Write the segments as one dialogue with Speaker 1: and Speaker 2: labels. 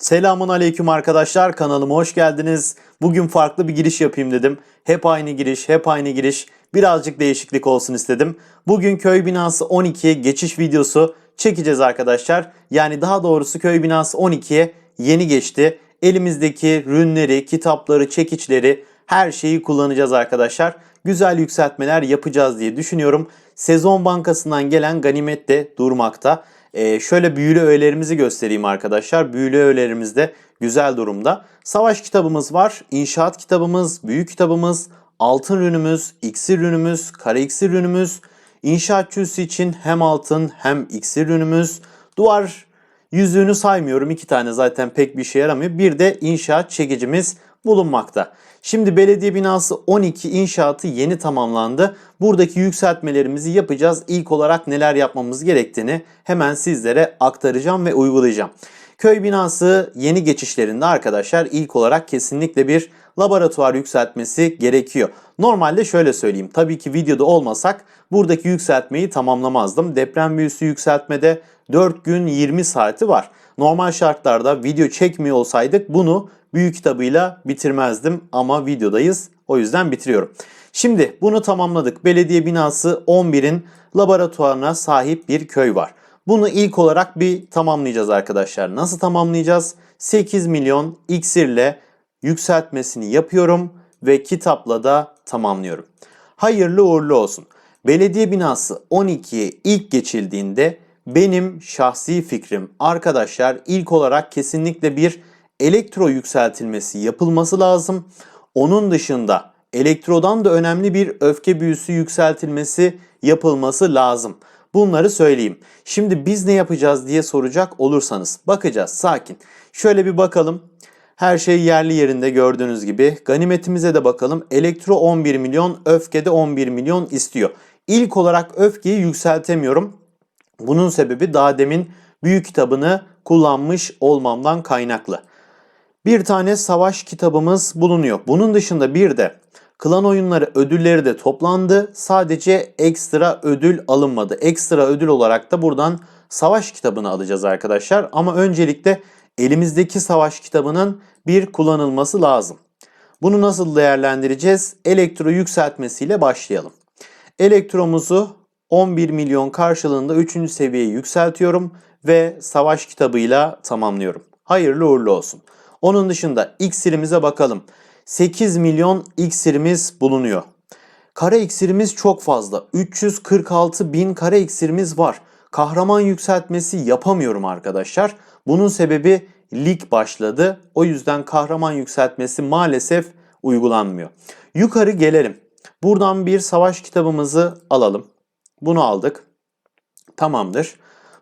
Speaker 1: Selamun aleyküm arkadaşlar kanalıma hoş geldiniz. Bugün farklı bir giriş yapayım dedim. Hep aynı giriş, hep aynı giriş. Birazcık değişiklik olsun istedim. Bugün köy binası 12'ye geçiş videosu çekeceğiz arkadaşlar. Yani daha doğrusu köy binası 12'ye yeni geçti. Elimizdeki rünleri, kitapları, çekiçleri her şeyi kullanacağız arkadaşlar. Güzel yükseltmeler yapacağız diye düşünüyorum. Sezon bankasından gelen ganimet de durmakta. Ee, şöyle büyülü öğelerimizi göstereyim arkadaşlar. Büyülü öğelerimiz de güzel durumda. Savaş kitabımız var, inşaat kitabımız, büyük kitabımız, altın rünümüz, iksir rünümüz, kare iksir rünümüz, inşaatçı üssü için hem altın hem iksir rünümüz, duvar yüzüğünü saymıyorum. iki tane zaten pek bir işe yaramıyor. Bir de inşaat çekicimiz bulunmakta. Şimdi belediye binası 12 inşaatı yeni tamamlandı. Buradaki yükseltmelerimizi yapacağız. İlk olarak neler yapmamız gerektiğini hemen sizlere aktaracağım ve uygulayacağım. Köy binası yeni geçişlerinde arkadaşlar ilk olarak kesinlikle bir laboratuvar yükseltmesi gerekiyor. Normalde şöyle söyleyeyim. Tabii ki videoda olmasak buradaki yükseltmeyi tamamlamazdım. Deprem büyüsü yükseltmede 4 gün 20 saati var. Normal şartlarda video çekmiyor olsaydık bunu büyük kitabıyla bitirmezdim ama videodayız. O yüzden bitiriyorum. Şimdi bunu tamamladık. Belediye binası 11'in laboratuvarına sahip bir köy var. Bunu ilk olarak bir tamamlayacağız arkadaşlar. Nasıl tamamlayacağız? 8 milyon iksirle yükseltmesini yapıyorum ve kitapla da tamamlıyorum. Hayırlı uğurlu olsun. Belediye binası 12'ye ilk geçildiğinde benim şahsi fikrim arkadaşlar ilk olarak kesinlikle bir elektro yükseltilmesi yapılması lazım. Onun dışında elektrodan da önemli bir öfke büyüsü yükseltilmesi yapılması lazım. Bunları söyleyeyim. Şimdi biz ne yapacağız diye soracak olursanız bakacağız sakin. Şöyle bir bakalım. Her şey yerli yerinde gördüğünüz gibi. Ganimetimize de bakalım. Elektro 11 milyon, öfke de 11 milyon istiyor. İlk olarak öfkeyi yükseltemiyorum. Bunun sebebi daha demin büyük kitabını kullanmış olmamdan kaynaklı. Bir tane savaş kitabımız bulunuyor. Bunun dışında bir de klan oyunları ödülleri de toplandı. Sadece ekstra ödül alınmadı. Ekstra ödül olarak da buradan savaş kitabını alacağız arkadaşlar. Ama öncelikle elimizdeki savaş kitabının bir kullanılması lazım. Bunu nasıl değerlendireceğiz? Elektro yükseltmesiyle başlayalım. Elektromuzu 11 milyon karşılığında 3. seviyeye yükseltiyorum ve savaş kitabıyla tamamlıyorum. Hayırlı uğurlu olsun. Onun dışında iksirimize bakalım. 8 milyon iksirimiz bulunuyor. Kare iksirimiz çok fazla. 346 bin kare iksirimiz var. Kahraman yükseltmesi yapamıyorum arkadaşlar. Bunun sebebi lig başladı. O yüzden kahraman yükseltmesi maalesef uygulanmıyor. Yukarı gelelim. Buradan bir savaş kitabımızı alalım. Bunu aldık. Tamamdır.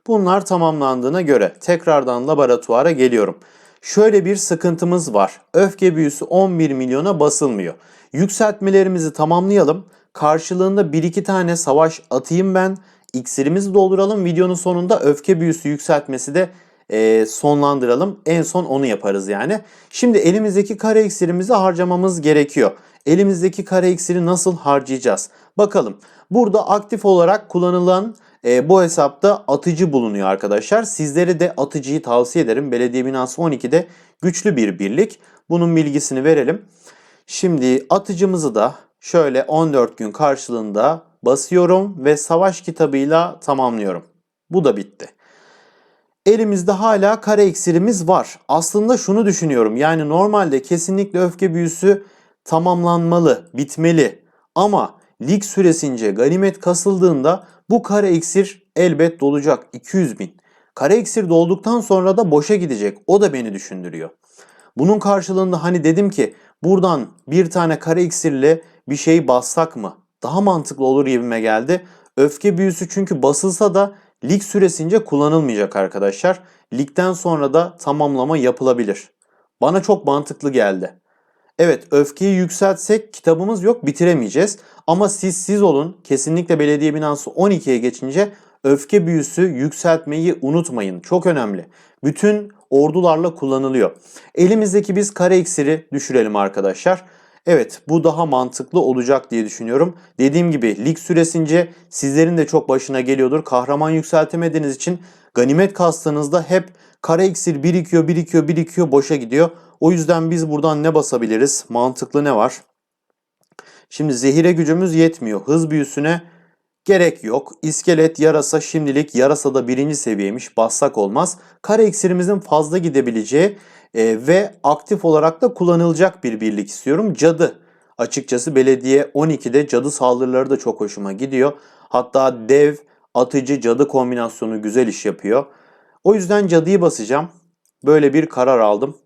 Speaker 1: Bunlar tamamlandığına göre tekrardan laboratuvara geliyorum. Şöyle bir sıkıntımız var. Öfke büyüsü 11 milyona basılmıyor. Yükseltmelerimizi tamamlayalım. Karşılığında 1-2 tane savaş atayım ben. İksirimizi dolduralım. Videonun sonunda öfke büyüsü yükseltmesi de e, sonlandıralım. En son onu yaparız yani. Şimdi elimizdeki kare iksirimizi harcamamız gerekiyor. Elimizdeki kare iksiri nasıl harcayacağız? Bakalım. Burada aktif olarak kullanılan e, bu hesapta atıcı bulunuyor arkadaşlar. Sizlere de atıcıyı tavsiye ederim. Belediye binası 12'de güçlü bir birlik. Bunun bilgisini verelim. Şimdi atıcımızı da şöyle 14 gün karşılığında basıyorum ve savaş kitabıyla tamamlıyorum. Bu da bitti. Elimizde hala kare iksirimiz var. Aslında şunu düşünüyorum. Yani normalde kesinlikle öfke büyüsü tamamlanmalı, bitmeli. Ama lig süresince ganimet kasıldığında bu kare iksir elbet dolacak 200 bin. Kare iksir dolduktan sonra da boşa gidecek. O da beni düşündürüyor. Bunun karşılığında hani dedim ki buradan bir tane kare iksirle bir şey bassak mı? Daha mantıklı olur gibime geldi. Öfke büyüsü çünkü basılsa da lig süresince kullanılmayacak arkadaşlar. Ligden sonra da tamamlama yapılabilir. Bana çok mantıklı geldi. Evet öfkeyi yükseltsek kitabımız yok bitiremeyeceğiz. Ama siz siz olun kesinlikle belediye binası 12'ye geçince öfke büyüsü yükseltmeyi unutmayın. Çok önemli. Bütün ordularla kullanılıyor. Elimizdeki biz kare iksiri düşürelim arkadaşlar. Evet bu daha mantıklı olacak diye düşünüyorum. Dediğim gibi lig süresince sizlerin de çok başına geliyordur. Kahraman yükseltemediğiniz için ganimet kastığınızda hep Kara iksir birikiyor, birikiyor, birikiyor, boşa gidiyor. O yüzden biz buradan ne basabiliriz? Mantıklı ne var? Şimdi zehire gücümüz yetmiyor. Hız büyüsüne gerek yok. İskelet yarasa şimdilik yarasada birinci seviyeymiş. Bassak olmaz. Kara iksirimizin fazla gidebileceği e, ve aktif olarak da kullanılacak bir birlik istiyorum. Cadı. Açıkçası belediye 12'de cadı saldırıları da çok hoşuma gidiyor. Hatta dev, atıcı, cadı kombinasyonu güzel iş yapıyor. O yüzden cadıyı basacağım. Böyle bir karar aldım.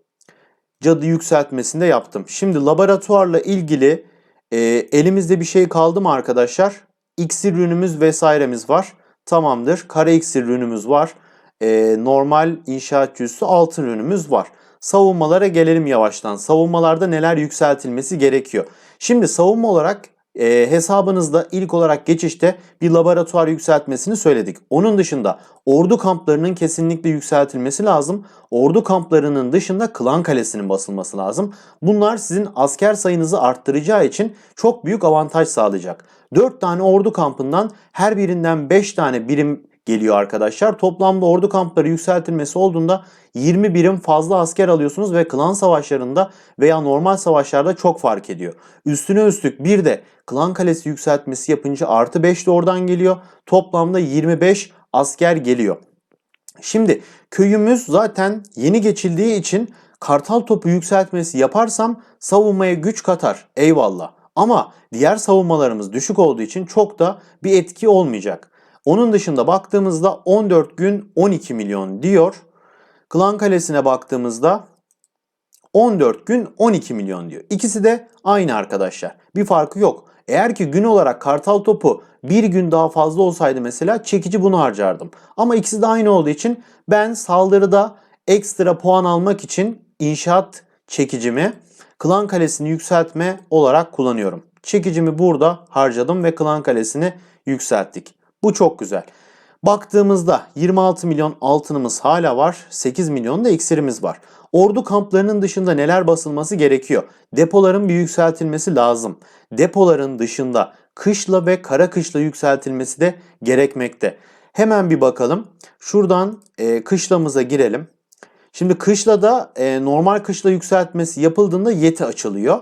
Speaker 1: Cadı yükseltmesini de yaptım. Şimdi laboratuvarla ilgili e, elimizde bir şey kaldı mı arkadaşlar? İksir ürünümüz vesairemiz var. Tamamdır. Kara iksir ürünümüz var. E, normal inşaat cüssü altın ürünümüz var. Savunmalara gelelim yavaştan. Savunmalarda neler yükseltilmesi gerekiyor? Şimdi savunma olarak e, hesabınızda ilk olarak geçişte bir laboratuvar yükseltmesini söyledik. Onun dışında ordu kamplarının kesinlikle yükseltilmesi lazım. Ordu kamplarının dışında klan kalesinin basılması lazım. Bunlar sizin asker sayınızı arttıracağı için çok büyük avantaj sağlayacak. 4 tane ordu kampından her birinden 5 tane birim geliyor arkadaşlar. Toplamda ordu kampları yükseltilmesi olduğunda 20 birim fazla asker alıyorsunuz ve klan savaşlarında veya normal savaşlarda çok fark ediyor. Üstüne üstlük bir de klan kalesi yükseltmesi yapınca artı 5 de oradan geliyor. Toplamda 25 asker geliyor. Şimdi köyümüz zaten yeni geçildiği için kartal topu yükseltmesi yaparsam savunmaya güç katar. Eyvallah. Ama diğer savunmalarımız düşük olduğu için çok da bir etki olmayacak. Onun dışında baktığımızda 14 gün 12 milyon diyor. Klan Kalesi'ne baktığımızda 14 gün 12 milyon diyor. İkisi de aynı arkadaşlar. Bir farkı yok. Eğer ki gün olarak kartal topu bir gün daha fazla olsaydı mesela çekici bunu harcardım. Ama ikisi de aynı olduğu için ben saldırıda ekstra puan almak için inşaat çekicimi klan kalesini yükseltme olarak kullanıyorum. Çekicimi burada harcadım ve klan kalesini yükselttik. Bu çok güzel. Baktığımızda 26 milyon altınımız hala var. 8 milyon da iksirimiz var. Ordu kamplarının dışında neler basılması gerekiyor? Depoların bir yükseltilmesi lazım. Depoların dışında kışla ve kara kışla yükseltilmesi de gerekmekte. Hemen bir bakalım. Şuradan e, kışlamıza girelim. Şimdi kışlada e, normal kışla yükseltmesi yapıldığında yeti açılıyor.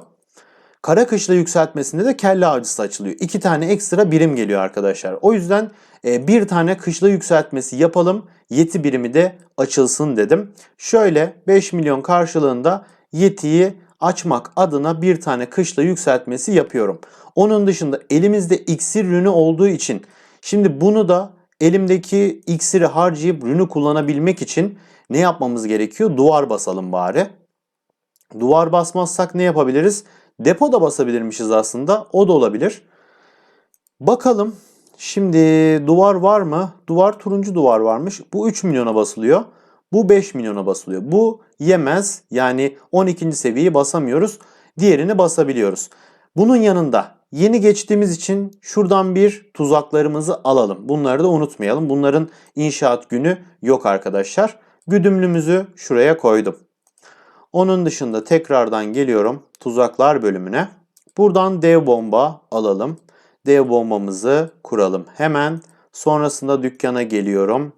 Speaker 1: Kara kışla yükseltmesinde de kelle avcısı açılıyor. İki tane ekstra birim geliyor arkadaşlar. O yüzden e, bir tane kışla yükseltmesi yapalım. Yeti birimi de açılsın dedim. Şöyle 5 milyon karşılığında yetiyi açmak adına bir tane kışla yükseltmesi yapıyorum. Onun dışında elimizde iksir ürünü olduğu için şimdi bunu da elimdeki iksiri harcayıp ürünü kullanabilmek için ne yapmamız gerekiyor? Duvar basalım bari. Duvar basmazsak ne yapabiliriz? Depo da basabilirmişiz aslında. O da olabilir. Bakalım. Şimdi duvar var mı? Duvar turuncu duvar varmış. Bu 3 milyona basılıyor. Bu 5 milyona basılıyor. Bu yemez. Yani 12. seviyeyi basamıyoruz. Diğerini basabiliyoruz. Bunun yanında yeni geçtiğimiz için şuradan bir tuzaklarımızı alalım. Bunları da unutmayalım. Bunların inşaat günü yok arkadaşlar. Güdümlümüzü şuraya koydum. Onun dışında tekrardan geliyorum tuzaklar bölümüne. Buradan dev bomba alalım. Dev bombamızı kuralım. Hemen sonrasında dükkana geliyorum.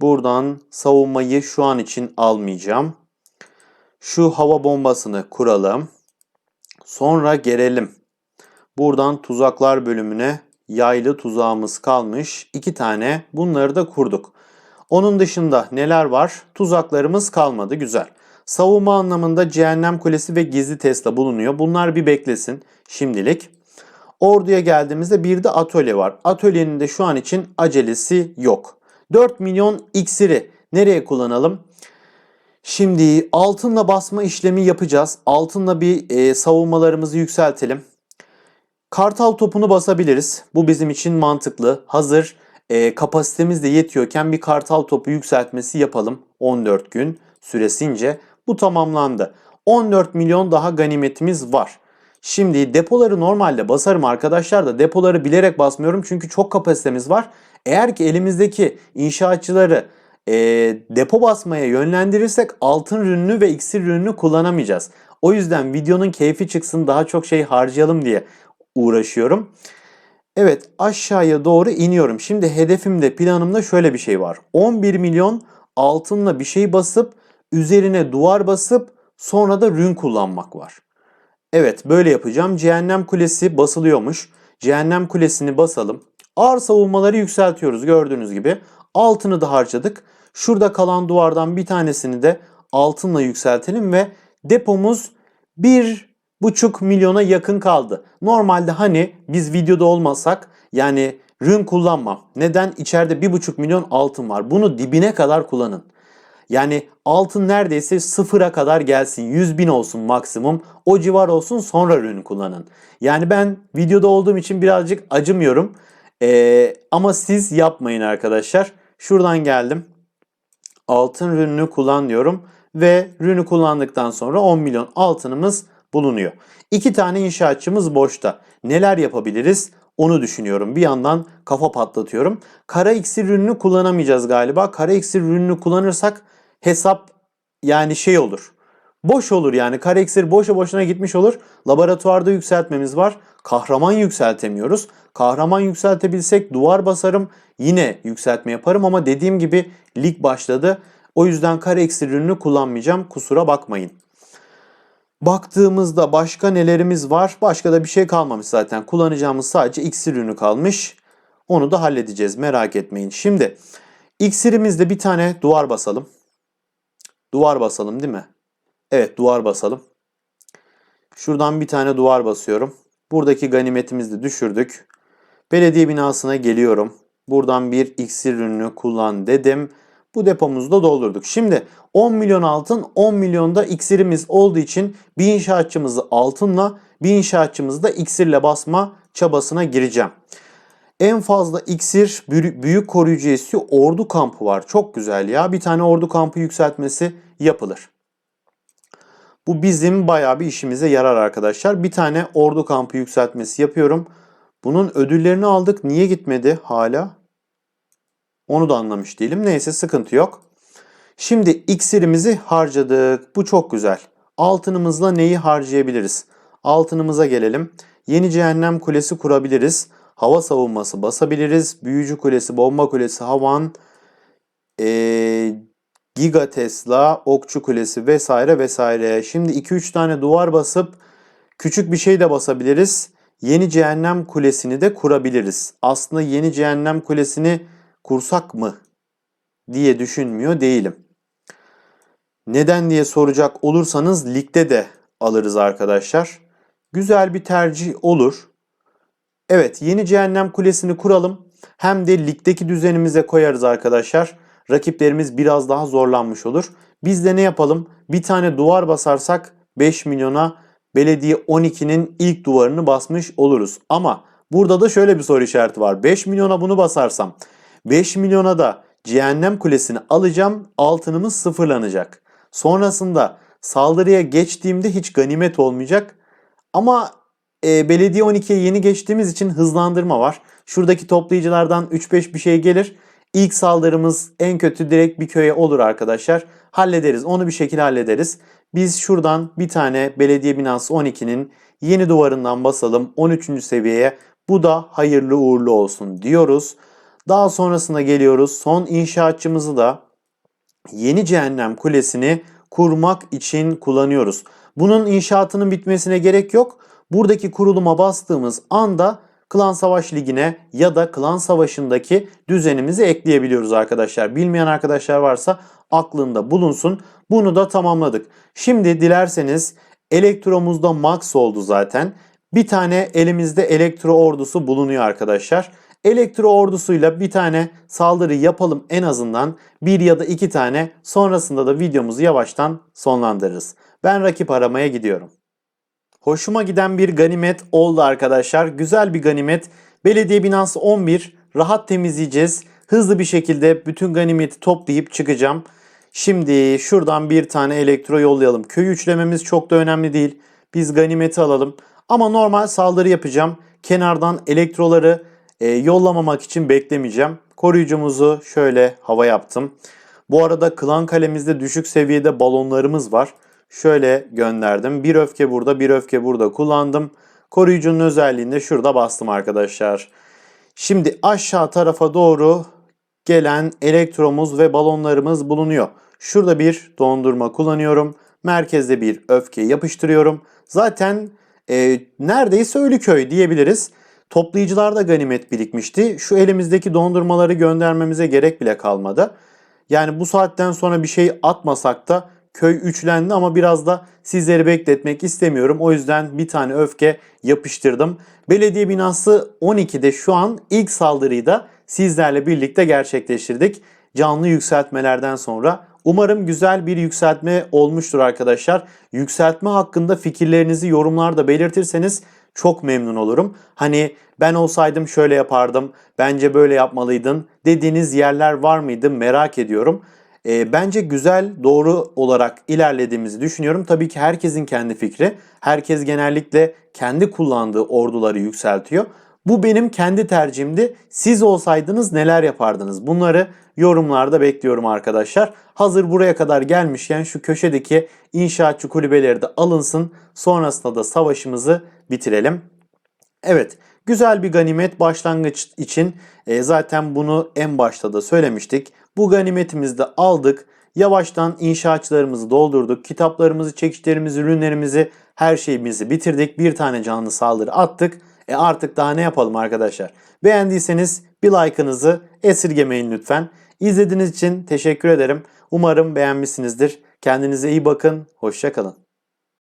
Speaker 1: Buradan savunmayı şu an için almayacağım. Şu hava bombasını kuralım. Sonra gelelim. Buradan tuzaklar bölümüne yaylı tuzağımız kalmış. iki tane bunları da kurduk. Onun dışında neler var? Tuzaklarımız kalmadı. Güzel. Savunma anlamında cehennem kulesi ve gizli Tesla bulunuyor. Bunlar bir beklesin şimdilik. Orduya geldiğimizde bir de atölye var. Atölyenin de şu an için acelesi yok. 4 milyon iksiri nereye kullanalım? Şimdi altınla basma işlemi yapacağız. Altınla bir e, savunmalarımızı yükseltelim. Kartal topunu basabiliriz. Bu bizim için mantıklı. Hazır e, kapasitemiz de yetiyorken bir kartal topu yükseltmesi yapalım. 14 gün süresince. Bu tamamlandı. 14 milyon daha ganimetimiz var. Şimdi depoları normalde basarım arkadaşlar da depoları bilerek basmıyorum çünkü çok kapasitemiz var. Eğer ki elimizdeki inşaatçıları e, depo basmaya yönlendirirsek altın ürününü ve iksir ürününü kullanamayacağız. O yüzden videonun keyfi çıksın daha çok şey harcayalım diye uğraşıyorum. Evet aşağıya doğru iniyorum. Şimdi hedefimde planımda şöyle bir şey var. 11 milyon altınla bir şey basıp üzerine duvar basıp sonra da rün kullanmak var. Evet böyle yapacağım. Cehennem kulesi basılıyormuş. Cehennem kulesini basalım. Ağır savunmaları yükseltiyoruz gördüğünüz gibi. Altını da harcadık. Şurada kalan duvardan bir tanesini de altınla yükseltelim ve depomuz bir buçuk milyona yakın kaldı. Normalde hani biz videoda olmasak yani rün kullanmam. Neden? İçeride bir buçuk milyon altın var. Bunu dibine kadar kullanın. Yani altın neredeyse sıfıra kadar gelsin. 100 bin olsun maksimum. O civar olsun sonra ürün kullanın. Yani ben videoda olduğum için birazcık acımıyorum. Ee, ama siz yapmayın arkadaşlar. Şuradan geldim. Altın ürününü kullan diyorum. Ve ürünü kullandıktan sonra 10 milyon altınımız bulunuyor. İki tane inşaatçımız boşta. Neler yapabiliriz? Onu düşünüyorum. Bir yandan kafa patlatıyorum. Kara iksir ürününü kullanamayacağız galiba. Kara iksir ürününü kullanırsak hesap yani şey olur. Boş olur yani. Kara iksir boşa boşuna gitmiş olur. Laboratuvarda yükseltmemiz var. Kahraman yükseltemiyoruz. Kahraman yükseltebilsek duvar basarım. Yine yükseltme yaparım ama dediğim gibi lig başladı. O yüzden kara iksir ürününü kullanmayacağım. Kusura bakmayın. Baktığımızda başka nelerimiz var? Başka da bir şey kalmamış zaten. Kullanacağımız sadece iksir ürünü kalmış. Onu da halledeceğiz merak etmeyin. Şimdi iksirimizde bir tane duvar basalım. Duvar basalım değil mi? Evet duvar basalım. Şuradan bir tane duvar basıyorum. Buradaki ganimetimizi düşürdük. Belediye binasına geliyorum. Buradan bir iksir ürünü kullan dedim. Bu depomuzu da doldurduk. Şimdi 10 milyon altın 10 milyonda iksirimiz olduğu için bir inşaatçımızı altınla bir inşaatçımızı da iksirle basma çabasına gireceğim. En fazla iksir büyük koruyucu istiyor. Ordu kampı var. Çok güzel ya. Bir tane ordu kampı yükseltmesi yapılır. Bu bizim bayağı bir işimize yarar arkadaşlar. Bir tane ordu kampı yükseltmesi yapıyorum. Bunun ödüllerini aldık. Niye gitmedi hala? Onu da anlamış değilim. Neyse sıkıntı yok. Şimdi iksirimizi harcadık. Bu çok güzel. Altınımızla neyi harcayabiliriz? Altınımıza gelelim. Yeni cehennem kulesi kurabiliriz. Hava savunması basabiliriz. Büyücü kulesi, bomba kulesi, havan, ee, Giga Tesla, Okçu Kulesi vesaire vesaire. Şimdi 2-3 tane duvar basıp küçük bir şey de basabiliriz. Yeni Cehennem Kulesi'ni de kurabiliriz. Aslında Yeni Cehennem Kulesi'ni kursak mı diye düşünmüyor değilim. Neden diye soracak olursanız ligde de alırız arkadaşlar. Güzel bir tercih olur. Evet yeni cehennem kulesini kuralım. Hem de ligdeki düzenimize koyarız arkadaşlar. Rakiplerimiz biraz daha zorlanmış olur. Biz de ne yapalım? Bir tane duvar basarsak 5 milyona belediye 12'nin ilk duvarını basmış oluruz. Ama burada da şöyle bir soru işareti var. 5 milyona bunu basarsam 5 milyona da cehennem kulesini alacağım altınımız sıfırlanacak. Sonrasında saldırıya geçtiğimde hiç ganimet olmayacak. Ama e, belediye 12'ye yeni geçtiğimiz için hızlandırma var. Şuradaki toplayıcılardan 3-5 bir şey gelir. İlk saldırımız en kötü direkt bir köye olur arkadaşlar. Hallederiz. Onu bir şekilde hallederiz. Biz şuradan bir tane belediye binası 12'nin yeni duvarından basalım 13. seviyeye. Bu da hayırlı uğurlu olsun diyoruz. Daha sonrasında geliyoruz. Son inşaatçımızı da yeni cehennem kulesini kurmak için kullanıyoruz. Bunun inşaatının bitmesine gerek yok. Buradaki kuruluma bastığımız anda Klan Savaş Ligi'ne ya da Klan Savaşı'ndaki düzenimizi ekleyebiliyoruz arkadaşlar. Bilmeyen arkadaşlar varsa aklında bulunsun. Bunu da tamamladık. Şimdi dilerseniz elektromuzda max oldu zaten. Bir tane elimizde elektro ordusu bulunuyor arkadaşlar. Elektro ordusuyla bir tane saldırı yapalım en azından bir ya da iki tane sonrasında da videomuzu yavaştan sonlandırırız. Ben rakip aramaya gidiyorum. Hoşuma giden bir ganimet oldu arkadaşlar. Güzel bir ganimet. Belediye binası 11. Rahat temizleyeceğiz. Hızlı bir şekilde bütün ganimeti toplayıp çıkacağım. Şimdi şuradan bir tane elektro yollayalım. Köy üçlememiz çok da önemli değil. Biz ganimeti alalım. Ama normal saldırı yapacağım. Kenardan elektroları e, yollamamak için beklemeyeceğim. Koruyucumuzu şöyle hava yaptım. Bu arada klan kalemizde düşük seviyede balonlarımız var. Şöyle gönderdim. Bir öfke burada, bir öfke burada kullandım. Koruyucunun özelliğini de şurada bastım arkadaşlar. Şimdi aşağı tarafa doğru gelen elektromuz ve balonlarımız bulunuyor. Şurada bir dondurma kullanıyorum. Merkezde bir öfke yapıştırıyorum. Zaten e, neredeyse ölü köy diyebiliriz. Toplayıcılarda ganimet birikmişti. Şu elimizdeki dondurmaları göndermemize gerek bile kalmadı. Yani bu saatten sonra bir şey atmasak da köy üçlendi ama biraz da sizleri bekletmek istemiyorum. O yüzden bir tane öfke yapıştırdım. Belediye binası 12'de şu an ilk saldırıyı da sizlerle birlikte gerçekleştirdik. Canlı yükseltmelerden sonra Umarım güzel bir yükseltme olmuştur arkadaşlar. Yükseltme hakkında fikirlerinizi yorumlarda belirtirseniz çok memnun olurum. Hani ben olsaydım şöyle yapardım, bence böyle yapmalıydın dediğiniz yerler var mıydı merak ediyorum. E, bence güzel, doğru olarak ilerlediğimizi düşünüyorum. Tabii ki herkesin kendi fikri. Herkes genellikle kendi kullandığı orduları yükseltiyor. Bu benim kendi tercihimdi. Siz olsaydınız neler yapardınız? Bunları yorumlarda bekliyorum arkadaşlar. Hazır buraya kadar gelmişken şu köşedeki inşaatçı kulübeleri de alınsın. Sonrasında da savaşımızı bitirelim. Evet, güzel bir ganimet başlangıç için e, zaten bunu en başta da söylemiştik. Bu ganimetimizi de aldık. Yavaştan inşaatçılarımızı doldurduk. Kitaplarımızı, çekiçlerimizi, ürünlerimizi, her şeyimizi bitirdik. Bir tane canlı saldırı attık. E artık daha ne yapalım arkadaşlar? Beğendiyseniz bir like'ınızı esirgemeyin lütfen. İzlediğiniz için teşekkür ederim. Umarım beğenmişsinizdir. Kendinize iyi bakın. Hoşçakalın.